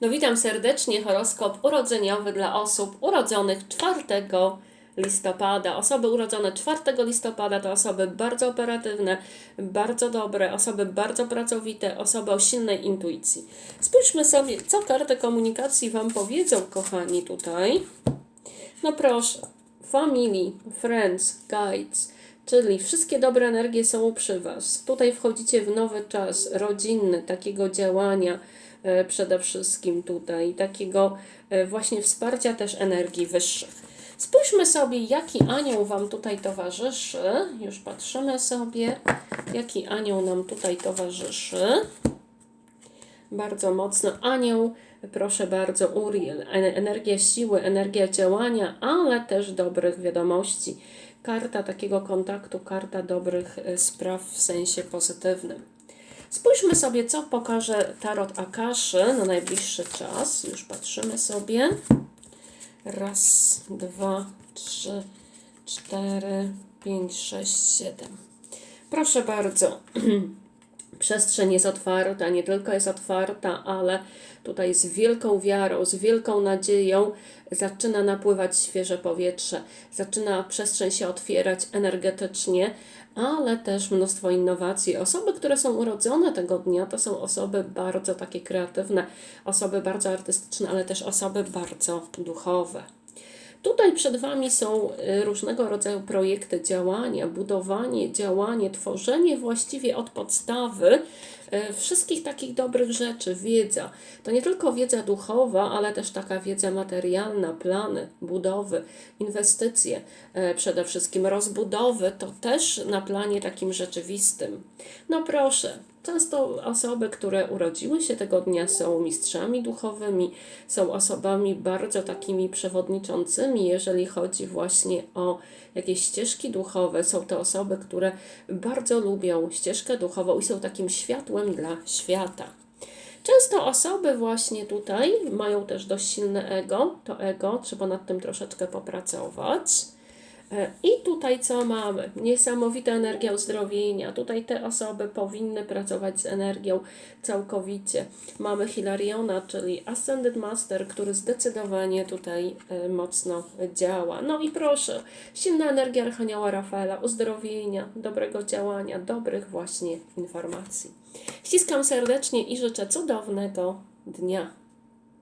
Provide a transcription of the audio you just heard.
No witam serdecznie, horoskop urodzeniowy dla osób urodzonych 4 listopada. Osoby urodzone 4 listopada to osoby bardzo operatywne, bardzo dobre, osoby bardzo pracowite, osoby o silnej intuicji. Spójrzmy sobie, co karty komunikacji Wam powiedzą, kochani, tutaj. No proszę, family, friends, guides, czyli wszystkie dobre energie są przy Was. Tutaj wchodzicie w nowy czas rodzinny, takiego działania e, przede wszystkim tutaj, takiego e, właśnie wsparcia też energii wyższych. Spójrzmy sobie, jaki anioł Wam tutaj towarzyszy. Już patrzymy sobie, jaki anioł nam tutaj towarzyszy bardzo mocno. Anioł, proszę bardzo, Uriel, energia siły, energia działania, ale też dobrych wiadomości. Karta takiego kontaktu, karta dobrych e, spraw w sensie pozytywnym. Spójrzmy sobie, co pokaże Tarot Akaszy na najbliższy czas. Już patrzymy sobie. Raz, dwa, trzy, cztery, pięć, sześć, siedem. Proszę bardzo. przestrzeń jest otwarta, nie tylko jest otwarta, ale tutaj z wielką wiarą, z wielką nadzieją zaczyna napływać świeże powietrze, zaczyna przestrzeń się otwierać energetycznie, ale też mnóstwo innowacji. Osoby, które są urodzone tego dnia, to są osoby bardzo takie kreatywne, osoby bardzo artystyczne, ale też osoby bardzo duchowe. Tutaj przed Wami są y, różnego rodzaju projekty, działania, budowanie, działanie, tworzenie właściwie od podstawy y, wszystkich takich dobrych rzeczy, wiedza. To nie tylko wiedza duchowa, ale też taka wiedza materialna, plany, budowy, inwestycje, y, przede wszystkim rozbudowy, to też na planie takim rzeczywistym. No proszę, Często osoby, które urodziły się tego dnia, są mistrzami duchowymi, są osobami bardzo takimi przewodniczącymi, jeżeli chodzi właśnie o jakieś ścieżki duchowe. Są to osoby, które bardzo lubią ścieżkę duchową i są takim światłem dla świata. Często osoby właśnie tutaj mają też dość silne ego. To ego trzeba nad tym troszeczkę popracować. E, I tutaj co mamy? Niesamowita energia uzdrowienia. Tutaj te osoby powinny pracować z energią całkowicie. Mamy Hilariona, czyli Ascended Master, który zdecydowanie tutaj e, mocno działa. No i proszę, silna energia Archanioła Rafaela, uzdrowienia, dobrego działania, dobrych właśnie informacji. Ściskam serdecznie i życzę cudownego dnia.